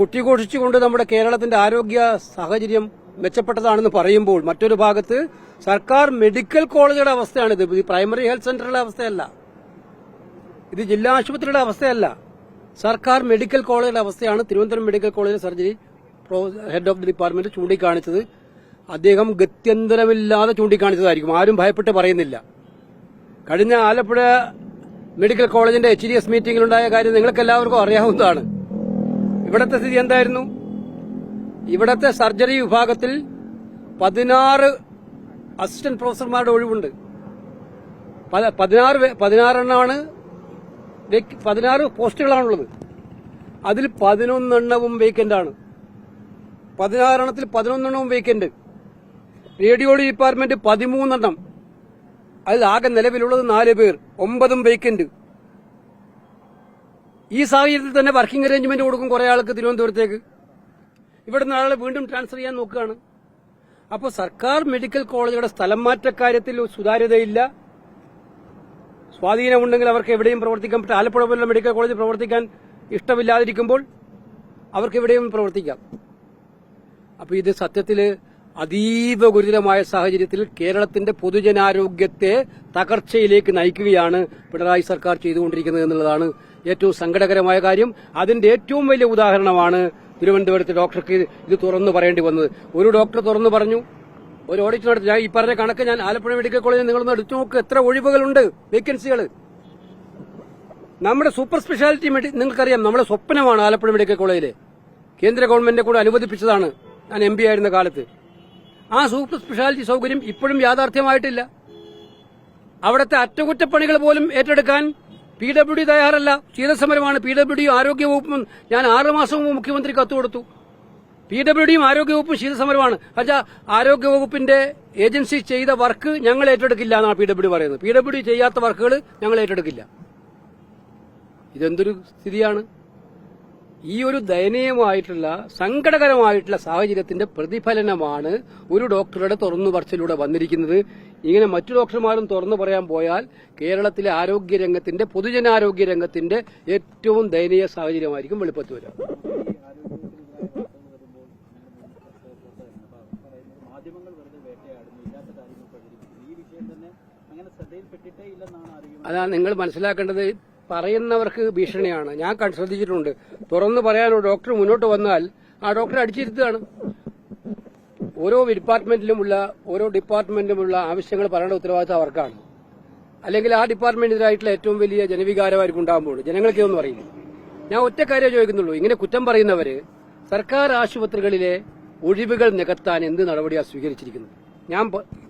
കുട്ടിഘോഷിച്ചുകൊണ്ട് നമ്മുടെ കേരളത്തിന്റെ ആരോഗ്യ സാഹചര്യം മെച്ചപ്പെട്ടതാണെന്ന് പറയുമ്പോൾ മറ്റൊരു ഭാഗത്ത് സർക്കാർ മെഡിക്കൽ കോളേജുകളുടെ അവസ്ഥയാണിത്. ഇത് പ്രൈമറി ഹെൽത്ത് സെന്ററുടെ അവസ്ഥയല്ല. ഇത് ജില്ലാ ആശുപത്രിയുടെ അവസ്ഥയല്ല. സർക്കാർ മെഡിക്കൽ കോളേജിന്റെ അവസ്ഥയാണ് തിരുവനന്തപുരം മെഡിക്കൽ കോളേജിലെ surgery head of the department ചൂണ്ടിക്കാണിച്ചത്. അദ്ദേഹം ഗത്യന്തരമില്ലാതെ ചൂണ്ടിക്കാണിച്ചതായിരിക്കും. ആരും ഭയപ്പെട്ട് പറയുന്നില്ല. കഴിഞ്ഞ ആലപ്പുഴ മെഡിക്കൽ കോളേജിന്റെ എച്ച് ഡി എസ് മീറ്റിംഗിലുണ്ടായ കാര്യം നിങ്ങൾക്ക് എല്ലാവർക്കും അറിയാവുന്നതാണ്. ഇവിടത്തെ സ്ഥിതി എന്തായിരുന്നു? ഇവിടത്തെ സർജറി വിഭാഗത്തിൽ പതിനാറ് അസിസ്റ്റന്റ് പ്രൊഫസർമാരുടെ ഒഴിവുണ്ട്. പത- പതിനാറ് പതിനാറെണ്ണമാണ് പതിനാറ് പോസ്റ്റുകളാണുള്ളത്. അതിൽ പതിനൊന്നെണ്ണവും വേക്കന്റ് ആണ് പതിനാറെണ്ണത്തിൽ പതിനൊന്നെണ്ണവും വേക്കന്റ്. റേഡിയോളജി ഡിപ്പാർട്ട്മെന്റ് പതിമൂന്നെണ്ണം. അതിൽ ആകെ നിലവിലുള്ളത് നാല് പേർ. ഒമ്പതും വേക്കന്റ്. ഈ സാഹചര്യത്തിൽ തന്നെ വർക്കിംഗ് അറേഞ്ച്മെന്റ് കൊടുക്കും കുറെ ആൾക്ക് തിരുവനന്തപുരത്തേക്ക്. ഇവിടുന്ന് ആളെ വീണ്ടും ട്രാൻസ്ഫർ ചെയ്യാൻ നോക്കുകയാണ്. അപ്പോൾ സർക്കാർ മെഡിക്കൽ കോളേജുകളുടെ സ്ഥലം മാറ്റ മാറ്റക്കാര്യത്തിൽ സുതാര്യതയില്ല. സ്വാധീനമുണ്ടെങ്കിൽ അവർക്ക് എവിടെയും പ്രവർത്തിക്കാം ആലപ്പുഴ പോലുള്ള മെഡിക്കൽ കോളേജ് പ്രവർത്തിക്കാൻ ഇഷ്ടമില്ലാതിരിക്കുമ്പോൾ അവർക്ക് എവിടെയും പ്രവർത്തിക്കാം. അപ്പോൾ ഇത് സത്യത്തിൽ അതീവ ഗുരുതരമായ സാഹചര്യത്തിൽ കേരളത്തിന്റെ പൊതുജനാരോഗ്യത്തെ തകർച്ചയിലേക്ക് നയിക്കുകയാണ് പിണറായി സർക്കാർ ചെയ്തുകൊണ്ടിരിക്കുന്നത് എന്നുള്ളതാണ് ഏറ്റവും സങ്കടകരമായ കാര്യം അതിന്റെ ഏറ്റവും വലിയ ഉദാഹരണമാണ് തിരുവനന്തപുരത്ത് ഡോക്ടർക്ക് ഇത് തുറന്നു പറയേണ്ടി വന്നത്. ഒരു ഡോക്ടർ തുറന്നു പറഞ്ഞു ഒരു ഓഡിറ്റ് നടത്തി ഞാൻ ഈ പറഞ്ഞ കണക്ക് ഞാൻ ആലപ്പുഴ മെഡിക്കൽ കോളേജിൽ നിങ്ങളൊന്ന് എടുത്തു നോക്ക് എത്ര ഒഴിവുകളുണ്ട് വേക്കൻസികൾ നമ്മുടെ സൂപ്പർ സ്പെഷ്യാലിറ്റി നിങ്ങൾക്കറിയാം നമ്മുടെ സ്വപ്നമാണ് ആലപ്പുഴ മെഡിക്കൽ കോളേജിൽ കേന്ദ്ര ഗവൺമെന്റിനെ കൂടെ അനുവദിപ്പിച്ചതാണ് ഞാൻ എം ആയിരുന്ന കാലത്ത്. ആ സൂപ്പർ സ്പെഷ്യാലിറ്റി സൗകര്യം ഇപ്പോഴും യാഥാർത്ഥ്യമായിട്ടില്ല. അവിടുത്തെ അറ്റകുറ്റപ്പണികൾ പോലും ഏറ്റെടുക്കാൻ പി ഡബ്ല്യു ഡി തയ്യാറല്ല. ശീതസമരമാണ് പി ഡബ്ല്യു ഡിയും ആരോഗ്യവകുപ്പും ഞാൻ ആറുമാസം മുമ്പ് മുഖ്യമന്ത്രി കത്ത് കൊടുത്തു. പി ഡബ്ല്യു ഡിയും ആരോഗ്യവകുപ്പും ശീതസമരമാണ് പക്ഷേ ആരോഗ്യവകുപ്പിന്റെ ഏജൻസി ചെയ്ത വർക്ക് ഞങ്ങൾ ഏറ്റെടുക്കില്ല എന്നാണ് പി ഡബ്ല്യു ഡി പറയുന്നത്. പി ഡബ്ല്യു ഡി ചെയ്യാത്ത വർക്കുകൾ ഞങ്ങൾ ഏറ്റെടുക്കില്ല. ഇതെന്തൊരു സ്ഥിതിയാണ്? ഈ ഒരു ദയനീയമായിട്ടുള്ള സങ്കടകരമായിട്ടുള്ള സാഹചര്യത്തിന്റെ പ്രതിഫലനമാണ് ഒരു ഡോക്ടറുടെ തുറന്നു പറച്ചിലൂടെ വന്നിരിക്കുന്നത്. ഇങ്ങനെ മറ്റു ഡോക്ടർമാരും തുറന്നു പറയാൻ പോയാൽ കേരളത്തിലെ ആരോഗ്യ രംഗത്തിന്റെ പൊതുജനാരോഗ്യ രംഗത്തിന്റെ ഏറ്റവും ദയനീയ സാഹചര്യമായിരിക്കും വെളുപ്പത്ത് വരിക. അതാ നിങ്ങൾ മനസ്സിലാക്കേണ്ടത് പറയുന്നവർക്ക് ഭീഷണിയാണ്. ഞാൻ ശ്രദ്ധിച്ചിട്ടുണ്ട്. തുറന്നു പറയാൻ ഒരു ഡോക്ടർ മുന്നോട്ട് വന്നാൽ ആ ഡോക്ടറെ അടിച്ചിരുത്തുകയാണ്. ഓരോ ഡിപ്പാർട്ട്മെന്റിലുമുള്ള ഓരോ ഡിപ്പാർട്ട്മെന്റിലുമുള്ള ആവശ്യങ്ങൾ പറയേണ്ട ഉത്തരവാദിത്തം അവർക്കാണ്. അല്ലെങ്കിൽ ആ ഡിപ്പാർട്ട്മെന്റിനായിട്ടുള്ള ഏറ്റവും വലിയ ജനവികാരമായിരിക്കും ഉണ്ടാകുമ്പോൾ. ജനങ്ങൾക്ക് ഇതൊന്നും അറിയില്ല. ഞാൻ ഒറ്റ കാര്യം ചോദിക്കുന്നുള്ളൂ. ഇങ്ങനെ കുറ്റം പറയുന്നവര് സർക്കാർ ആശുപത്രികളിലെ ഒഴിവുകൾ നികത്താൻ എന്ത് നടപടിയാണ് സ്വീകരിച്ചിരിക്കുന്നത്? ഞാൻ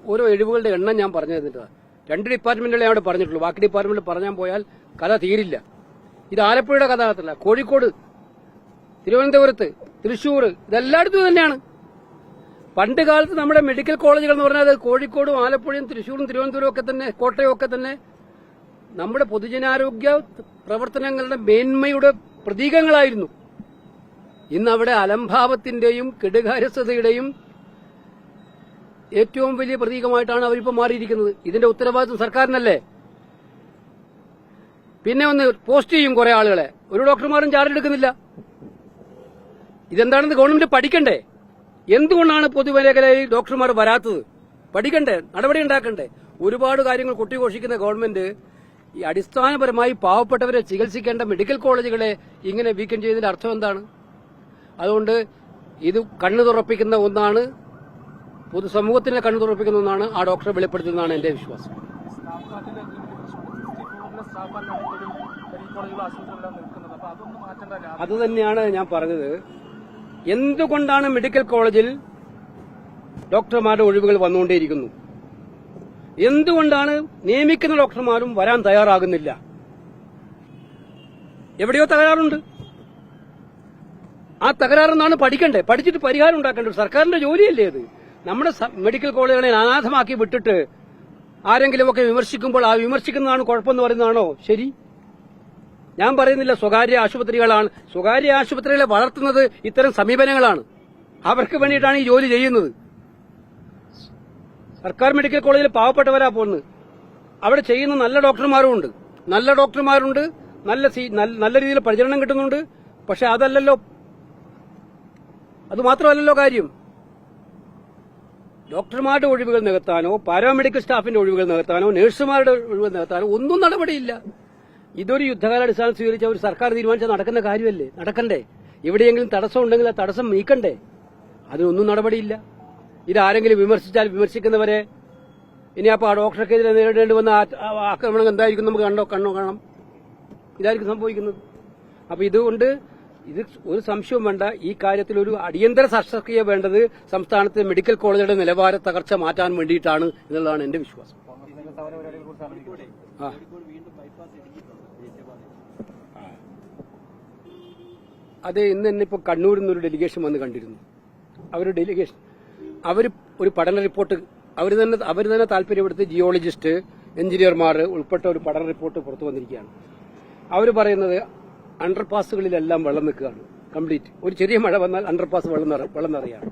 ഓരോ ഒഴിവുകളുടെ എണ്ണം ഞാൻ പറഞ്ഞു തന്നിട്ടാണ് രണ്ട് ഡിപ്പാർട്ട്മെന്റുകളെ അവിടെ പറഞ്ഞിട്ടുള്ളൂ. ബാക്കി ഡിപ്പാർട്ട്മെന്റിൽ പറഞ്ഞാൽ പോയാൽ കഥ തീരില്ല. ഇത് ആലപ്പുഴയുടെ കഥ കോഴിക്കോട് തിരുവനന്തപുരത്ത് തൃശൂർ ഇതെല്ലായിടത്തും തന്നെയാണ് പണ്ട് കാലത്ത് നമ്മുടെ മെഡിക്കൽ കോളേജുകൾ എന്ന് പറഞ്ഞാൽ കോഴിക്കോടും ആലപ്പുഴയും തൃശൂരും തിരുവനന്തപുരവും ഒക്കെ തന്നെ കോട്ടയം ഒക്കെ തന്നെ. നമ്മുടെ പൊതുജനാരോഗ്യ പ്രവർത്തനങ്ങളുടെ മേന്മയുടെ പ്രതീകങ്ങളായിരുന്നു. ഇന്ന് അവിടെ അലംഭാവത്തിന്റെയും കെടുകാര്യസ്ഥതയുടെയും ഏറ്റവും വലിയ പ്രതീകമായിട്ടാണ് അവരിപ്പോൾ മാറിയിരിക്കുന്നത്. ഇതിന്റെ ഉത്തരവാദിത്വം സർക്കാരിനല്ലേ? പിന്നെ ഒന്ന് പോസ്റ്റ് ചെയ്യും കുറെ ആളുകളെ. ഒരു ഡോക്ടർമാരും ചാർജ് എടുക്കുന്നില്ല. ഇതെന്താണെന്ന് ഗവൺമെന്റ് പഠിക്കണ്ടേ? എന്തുകൊണ്ടാണ് പൊതുമേഖലയിൽ ഡോക്ടർമാർ വരാത്തത്? പഠിക്കണ്ടേ? നടപടി ഉണ്ടാക്കണ്ടേ? ഒരുപാട് കാര്യങ്ങൾ കൊട്ടിഘോഷിക്കുന്ന ഗവൺമെന്റ് ഈ അടിസ്ഥാനപരമായി പാവപ്പെട്ടവരെ ചികിത്സിക്കേണ്ട മെഡിക്കൽ കോളേജുകളെ ഇങ്ങനെ വീക്കം ചെയ്തതിന്റെ അർത്ഥം എന്താണ്? അതുകൊണ്ട് ഇത് കണ്ണു തുറപ്പിക്കുന്ന ഒന്നാണ് പൊതുസമൂഹത്തിനെ കണ്ണു തുറപ്പിക്കുന്ന ഒന്നാണ് ആ ഡോക്ടറെ വെളിപ്പെടുത്തുന്നതാണ് എന്റെ വിശ്വാസം. അത് തന്നെയാണ് ഞാൻ പറഞ്ഞത്. എന്തുകൊണ്ടാണ് മെഡിക്കൽ കോളേജിൽ ഡോക്ടർമാരുടെ ഒഴിവുകൾ വന്നുകൊണ്ടേയിരിക്കുന്നു? എന്തുകൊണ്ടാണ് നിയമിക്കുന്ന ഡോക്ടർമാരും വരാൻ തയ്യാറാകുന്നില്ല? എവിടെയോ തകരാറുണ്ട്. ആ തകരാറെന്നാണ് പഠിക്കണ്ടേ? പഠിച്ചിട്ട് പരിഹാരം ഉണ്ടാക്കേണ്ടത് സർക്കാരിന്റെ ജോലിയല്ലേ അത്? നമ്മുടെ മെഡിക്കൽ കോളേജുകളെ അനാഥമാക്കി വിട്ടിട്ട് ആരെങ്കിലുമൊക്കെ വിമർശിക്കുമ്പോൾ ആ വിമർശിക്കുന്നതാണ് കുഴപ്പമെന്ന് പറയുന്നതാണോ? ശരി. ഞാൻ പറയുന്നില്ല സ്വകാര്യ ആശുപത്രികളാണ്. സ്വകാര്യ ആശുപത്രികളെ വളർത്തുന്നത് ഇത്തരം സമീപനങ്ങളാണ്. അവർക്ക് വേണ്ടിയിട്ടാണ് ഈ ജോലി ചെയ്യുന്നത്. സർക്കാർ മെഡിക്കൽ കോളേജിൽ പാവപ്പെട്ടവരാ പോകുന്നത് അവിടെ ചെയ്യുന്ന നല്ല ഡോക്ടർമാരും ഉണ്ട്. നല്ല ഡോക്ടർമാരുണ്ട്. നല്ല നല്ല നല്ല രീതിയിൽ പരിചരണം കിട്ടുന്നുണ്ട്. പക്ഷെ അതല്ലല്ലോ. അത് മാത്രമല്ലല്ലോ കാര്യം. ഡോക്ടർമാരുടെ ഒഴിവുകൾ നികത്താനോ പാരാമെഡിക്കൽ സ്റ്റാഫിന്റെ ഒഴിവുകൾ നികത്താനോ നഴ്സുമാരുടെ ഒഴിവുകൾ നികത്താനോ ഒന്നും നടപടിയില്ല. ഇതൊരു യുദ്ധകാലാടിസ്ഥാനം സ്വീകരിച്ച ഒരു സർക്കാർ തീരുമാനിച്ചാൽ നടക്കുന്ന കാര്യമല്ലേ? നടക്കണ്ടേ. എവിടെയെങ്കിലും തടസ്സം ഉണ്ടെങ്കിൽ ആ തടസ്സം നീക്കണ്ടേ? അതിനൊന്നും നടപടിയില്ല. ഇതാരെങ്കിലും വിമർശിച്ചാൽ വിമർശിക്കുന്നവരെ ഇനി അപ്പോൾ ആ ഡോക്ടർക്കെതിരെ നേരിടേണ്ടി വന്ന ആക്രമണം എന്തായിരിക്കും നമുക്ക് കണ്ടോ കണ്ണോ കാണാം. ഇതായിരിക്കും സംഭവിക്കുന്നത്. അപ്പൊ ഇതുകൊണ്ട് ഇത് ഒരു സംശയവും വേണ്ട. ഈ കാര്യത്തിൽ ഒരു അടിയന്തര ശസ്ത്രക്രിയ വേണ്ടത് സംസ്ഥാനത്തെ മെഡിക്കൽ കോളേജുകളുടെ നിലവാര തകർച്ച മാറ്റാൻ വേണ്ടിയിട്ടാണ് എന്നുള്ളതാണ് എന്റെ വിശ്വാസം ആ അത് ഇന്ന് തന്നെ ഇപ്പോൾ കണ്ണൂരിൽ നിന്നൊരു ഡെലിഗേഷൻ വന്ന് കണ്ടിരുന്നു. അവർ ഡെലിഗേഷൻ അവർ ഒരു പഠന റിപ്പോർട്ട് അവർ തന്നെ അവർ തന്നെ താല്പര്യപ്പെടുത്തി ജിയോളജിസ്റ്റ് എഞ്ചിനീയർമാർ ഉൾപ്പെട്ട ഒരു പഠന റിപ്പോർട്ട് പുറത്തു വന്നിരിക്കുകയാണ്. അവർ പറയുന്നത് അണ്ടർപാസുകളിലെല്ലാം വെള്ളം നിൽക്കുകയാണ് കംപ്ലീറ്റ് ഒരു ചെറിയ മഴ വന്നാൽ അണ്ടർപാസ് വെള്ളം വെള്ളം നിറയാണ്.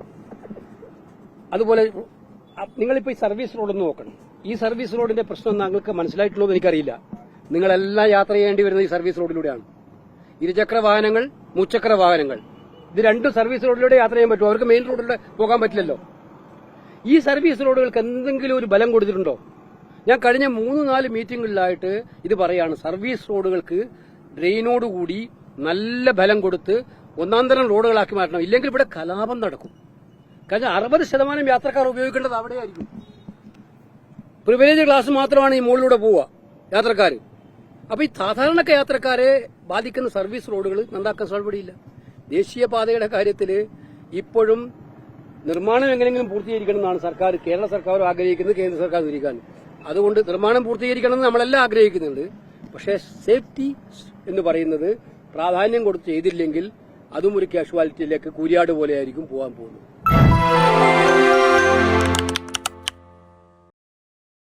അതുപോലെ നിങ്ങളിപ്പോൾ ഈ സർവീസ് റോഡൊന്ന് നോക്കണം. ഈ സർവീസ് റോഡിന്റെ പ്രശ്നം താങ്കൾക്ക് മനസ്സിലായിട്ടുണ്ടോ എന്ന് എനിക്കറിയില്ല. നിങ്ങളെല്ലാം യാത്ര ചെയ്യേണ്ടി വരുന്നത് ഈ സർവീസ് റോഡിലൂടെയാണ് ഇരുചക്ര വാഹനങ്ങൾ മുച്ചക്ര വാഹനങ്ങൾ. ഇത് രണ്ടും സർവീസ് റോഡിലൂടെ യാത്ര ചെയ്യാൻ പറ്റുമോ? അവർക്ക് മെയിൻ റോഡിലൂടെ പോകാൻ പറ്റില്ലല്ലോ. ഈ സർവീസ് റോഡുകൾക്ക് എന്തെങ്കിലും ഒരു ബലം കൊടുത്തിട്ടുണ്ടോ? ഞാൻ കഴിഞ്ഞ മൂന്ന് നാല് മീറ്റിംഗുകളിലായിട്ട് ഇത് പറയാണ്. സർവീസ് റോഡുകൾക്ക് ഡ്രെയിനോടുകൂടി നല്ല ബലം കൊടുത്ത് ഒന്നാം തരം റോഡുകളാക്കി മാറ്റണം. ഇല്ലെങ്കിൽ ഇവിടെ കലാപം നടക്കും. കഴിഞ്ഞ അറുപത് ശതമാനം യാത്രക്കാർ ഉപയോഗിക്കേണ്ടത് അവിടെയായിരിക്കും. പ്രിവിലേജ് ക്ലാസ് മാത്രമാണ് ഈ മുകളിലൂടെ പോവുക യാത്രക്കാർ അപ്പൊ ഈ സാധാരണ യാത്രക്കാരെ ബാധിക്കുന്ന സർവീസ് റോഡുകൾ നന്നാക്കാൻ സാധ്യതയില്ല. ദേശീയപാതയുടെ കാര്യത്തിൽ ഇപ്പോഴും നിർമ്മാണം എങ്ങനെയെങ്കിലും പൂർത്തീകരിക്കണം എന്നാണ് സർക്കാർ കേരള സർക്കാർ ആഗ്രഹിക്കുന്നത് കേന്ദ്ര സർക്കാർ തിരിക്കാൻ അതുകൊണ്ട് നിർമ്മാണം പൂർത്തീകരിക്കണം എന്ന് നമ്മളെല്ലാം ആഗ്രഹിക്കുന്നുണ്ട്. പക്ഷേ സേഫ്റ്റി എന്ന് പറയുന്നത് പ്രാധാന്യം കൊടുത്ത് ചെയ്തില്ലെങ്കിൽ അതും ഒരു കാഷ്വാലിറ്റിയിലേക്ക് കൂരിയാട് പോലെയായിരിക്കും പോകാൻ പോകുന്നത്.